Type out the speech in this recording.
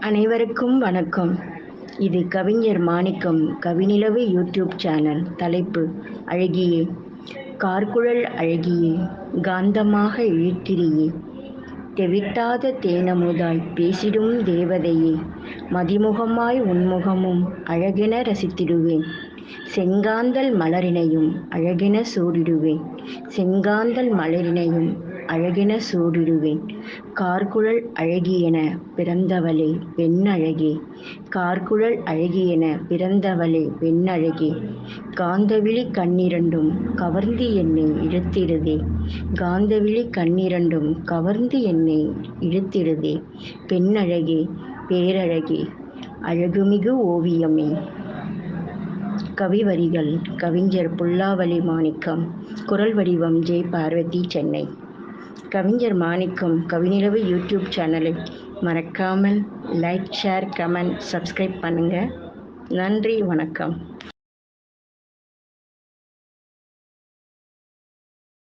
அனைவருக்கும் வணக்கம். இது கவிஞர் மாணிக்கம் கவிநிலவு யூடியூப் சேனல் தலைப்பு அழகியே. கார்குழல் அழகியே காந்தமாக இழுக்கிறியே தெவிட்டாத தேனமுதாய் பேசிடும் தேவதையே மதிமுகமாய் உன்முகமும் அழகென ரசித்திடுவேன். செங்காந்தல் மலரினையும் அழகென சூடிடுவேன். செங்காந்தல் மலரினையும் அழகென சூடிடுவேன் கார்குழல் அழகியென பிறந்தவளே பெண்ணழகே. கார்குழல் அழகியென பிறந்தவளே பெண்ணழகே. காந்தவிழி கண்ணிரண்டும் கவர்ந்து என்னை இழுத்திடுதே. காந்தவிழி கண்ணிரண்டும் கவர்ந்து என்னை இழுத்திடுதே. பெண்ணழகே பேரழகே அழகுமிகு ஓவியமே. கவி வரிகள் கவிஞர் புல்லாவளி மாணிக்கம் குரல் வடிவம் ஜெய் பார்வதி சென்னை. கவிஞர் மாணிக்கம் கவிநிலவு யூடியூப் சேனலை மறக்காமல் லைக் ஷேர் கமெண்ட் சப்ஸ்கிரைப் பண்ணுங்கள் நன்றி வணக்கம்.